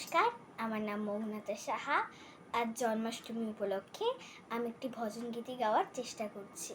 নমস্কার, আমার নাম মোহনাথা সাহা আর জন্মাষ্টমী উপলক্ষে আমি একটি ভজন গীতি গাওয়ার চেষ্টা করছি।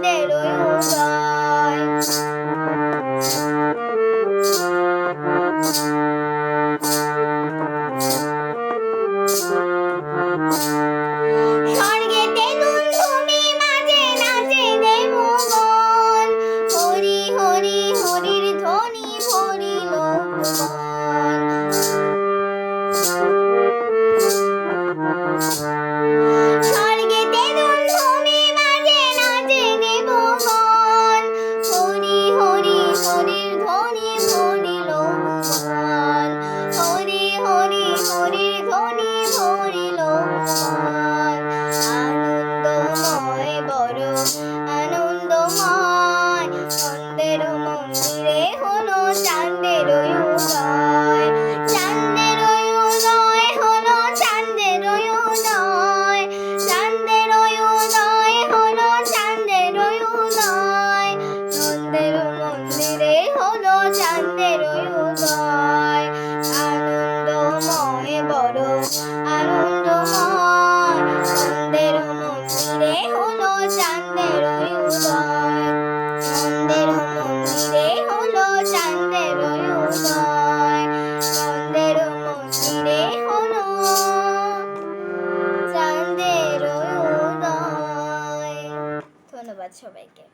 内容用于。আনন্দময় চন্দের হলো ফিরে হলো চাঁদের উদয়। চন্দের হলো ফিরে হলো চাঁদের ধন্যবাদ সবাইকে।